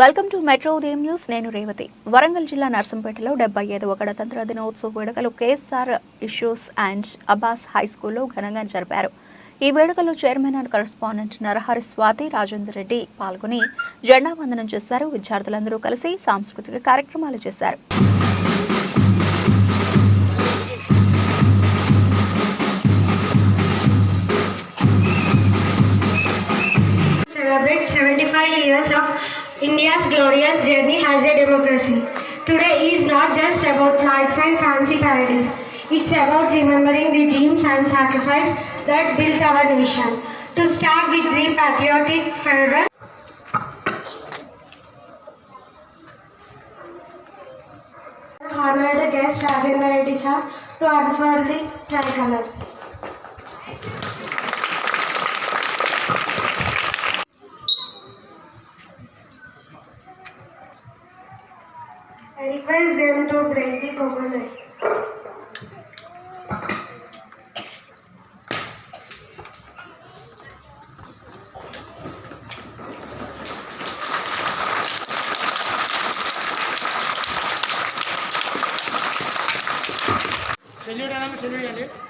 Welcome to metro ఉదయం news. నేను రేవతి. వరంగల్ జిల్లా నర్సంపేటలో డెబ్బై ఐదవ గణతంత్ర దినోత్సవ వేడుకలు కేఎస్ఆర్ ఇష్యూస్ అండ్ అబ్బాస్ హై స్కూల్లో ఘనంగా జరిపారు. ఈ వేడుకలో chairman and correspondent Narahari Swathi Rajender Reddy పాల్గొని జెండా వందనం చేశారు. విద్యార్థులందరూ కలిసి సాంస్కృతిక కార్యక్రమాలు చేశారు. Celebrate 75 years of India's glorious journey as a democracy. Today is not just about flags and fancy parades. It's about remembering the dreams and sacrifice that built our nation. To start with the patriotic fervor, honor the guest Rajendra Reddy sir to unfurl the tricolor. Señora, dame señora, ¿eh?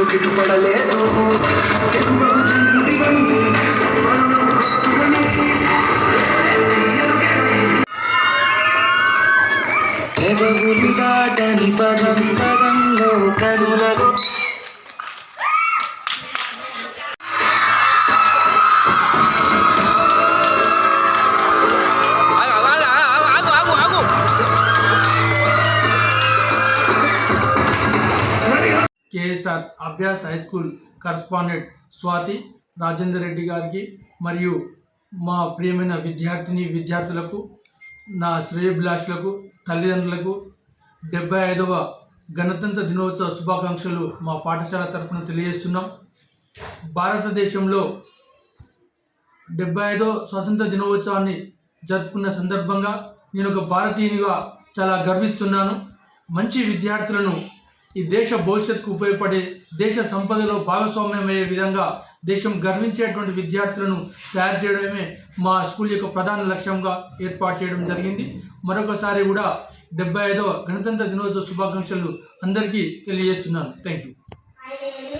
నీ అడుగిటు పడలేదు తెగువకు చెందివని పనులకు పెదవులు దాటని పదం పదంలో కనులలో KSR Abhyas high school correspondent Swathi Rajender Reddy గారికి మరియు మా ప్రియమైన విద్యార్థిని విద్యార్థులకు నా శ్రేయభిలాషులకు తల్లిదండ్రులకు డెబ్బై ఐదవ గణతంత్ర దినోత్సవ శుభాకాంక్షలు మా పాఠశాల తరఫున తెలియజేస్తున్నాం. భారతదేశంలో డెబ్బై ఐదో స్వాతంత్ర దినోత్సవాన్ని జరుపుకున్న సందర్భంగా నేను ఒక భారతీయునిగా చాలా గర్విస్తున్నాను. మంచి విద్యార్థులను ఈ దేశ భవిష్యత్తుకు ఉపయోగపడే దేశ సంపదలో భాగస్వామ్యమయ్యే విధంగా దేశం గర్వించేటువంటి విద్యార్థులను తయారు చేయడమే మా స్కూల్ యొక్క ప్రధాన లక్ష్యంగా ఏర్పాటు చేయడం జరిగింది. మరొకసారి కూడా డెబ్బై ఐదవ గణతంత్ర దినోత్సవ శుభాకాంక్షలు అందరికీ తెలియజేస్తున్నాను. Thank you